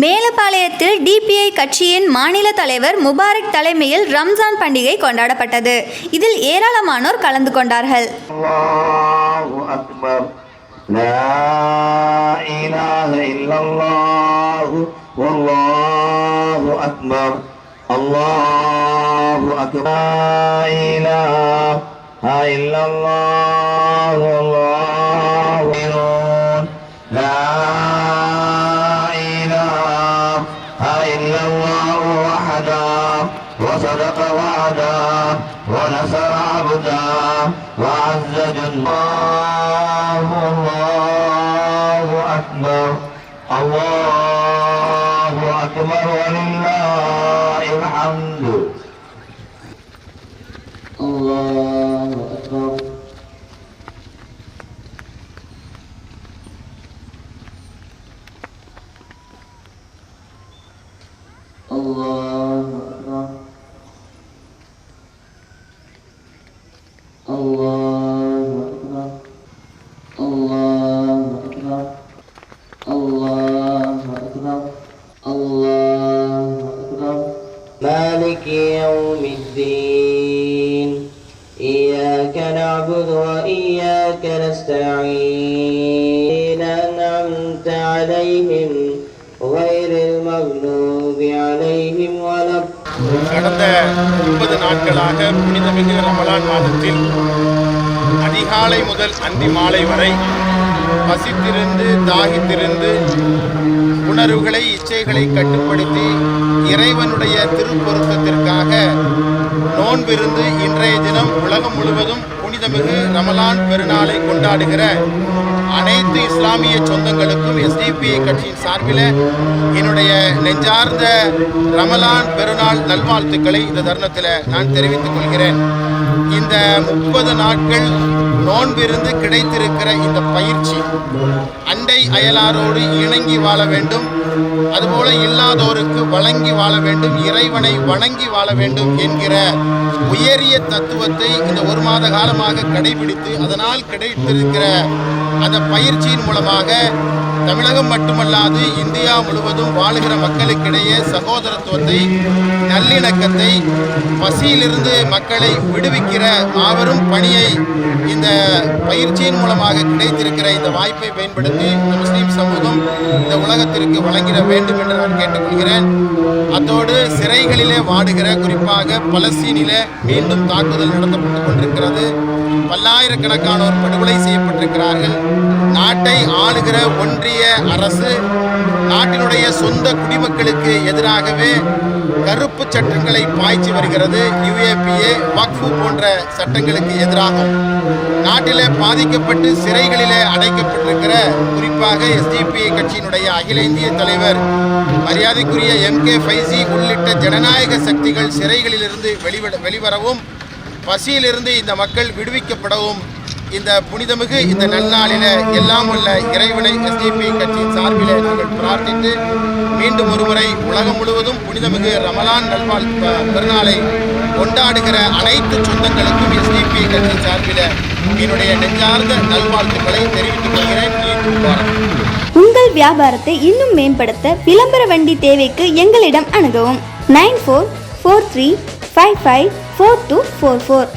மேலப்பாளையத்தில் DPI கட்சியின் மாநில தலைவர் முபாரக் தலைமையில் ரம்ஜான் பண்டிகை கொண்டாடப்பட்டது. இதில் ஏராளமானோர் கலந்து கொண்டார்கள். அல்லாஹ் அல்லாஹ் وصدق وعده ونصر عبده وعز جنده الله أكبر. الله أكبر. ولله الحمد. مالك يوم الدين. إياك نعبد وإياك نستعين. أنعمت عليهم கடந்த முப்பது நாட்களாக புனிதமிகு ரமலான் மாதத்தில் அதிகாலை முதல் அந்தி மாலை வரை பசித்திருந்து தாகித்திருந்து உணர்வுகளை இச்சைகளை கட்டுப்படுத்தி இறைவனுடைய திருப்பொருத்தத்திற்காக நோன்பிருந்து இன்றைய தினம் உலகம் முழுவதும் புனிதமிகு ரமலான் பெருநாளை கொண்டாடுகிற அனைத்து இஸ்லாமிய சொந்தங்களுக்கும் எஸ்டிபிஐ கட்சியின் சார்பில் என்னுடைய நெஞ்சார்ந்த ரமலான் பெருநாள் நல்வாழ்த்துக்களை இந்த தருணத்தில் நான் தெரிவித்துக் கொள்கிறேன். இந்த முப்பது நாட்கள் நோன்பிருந்து கிடைத்திருக்கிற இந்த பயிற்சி அண்டை அயலாரோடு இணங்கி வாழ வேண்டும். அதுபோல இல்லாதோருக்கு வழங்கி வாழ வேண்டும் இறைவனை வணங்கி வாழ வேண்டும் என்கிற உயரிய தத்துவத்தை இந்த ஒரு மாத காலமாக கடைபிடித்து அதனால் கிடைத்திருக்கிற அந்த பயிற்சியின் மூலமாக தமிழகம் மட்டுமல்லாது இந்தியா முழுவதும் வாழுகிற மக்களுக்கிடையே சகோதரத்துவத்தை நல்லிணக்கத்தை பசியிலிருந்து மக்களை விடுவிக்கிற மாபெரும் பணியை இந்த பயிற்சியின் மூலமாக கிடைத்திருக்கிற இந்த வாய்ப்பை பயன்படுத்தி இந்த முஸ்லீம் சமூகம் இந்த உலகத்திற்கு வழங்கிட வேண்டும் என்று நான் கேட்டுக்கொள்கிறேன். அத்தோடு சிறைகளிலே வாடுகிற குறிப்பாக பலஸ்தீனிலே மீண்டும் தாக்குதல் நடத்தப்பட்டு கொண்டிருக்கிறது. பல்லாயிரக்கணக்கானோர் படுகொலை செய்யப்பட்டிருக்கிறார்கள். நாட்டை ஆளுகிற ஒன்றிய அரசு நாட்டினுடைய சொந்த குடிமக்களுக்கு எதிராகவே கருப்பு சட்டங்களை பாய்ச்சி வருகிறது. யுஏபிஏ வக்ஃபு போன்ற சட்டங்களுக்கு எதிராகும் நாட்டிலே பாதிக்கப்பட்டு சிறைகளிலே அடைக்கப்பட்டிருக்கிற குறிப்பாக எஸ்டிபிஐ கட்சியினுடைய அகில இந்திய தலைவர் மரியாதைக்குரிய எம் கே ஃபைசி உள்ளிட்ட ஜனநாயக சக்திகள் சிறைகளிலிருந்து வெளிவிட வெளிவரவும் பசியிலிருந்து இந்த மக்கள் விடுவிக்கப்படவும் இந்த புனிதமிகு இந்த நன்னாளில எல்லாம் உள்ள இறைவனை எஸ்டிபி கட்சியின் சார்பில் நாங்கள் பிரார்த்தித்து மீண்டும் ஒருமுறை உலகம் முழுவதும் புனிதமிகு ரமலான் நல்வாழ் ப- பெருநாளை கொண்டாடுகிற அனைத்து சொந்தங்களுக்கும் எஸ்டிபி கட்சியின் சார்பில் என்னுடைய நெஞ்சார்ந்த நல்வாழ்த்துக்களை தெரிவித்துக் கொள்கிறேன். உங்கள் வியாபாரத்தை இன்னும் மேம்படுத்த விளம்பர வண்டி தேவைக்கு எங்களிடம் அணுகவும். Nine four four three five five four two four four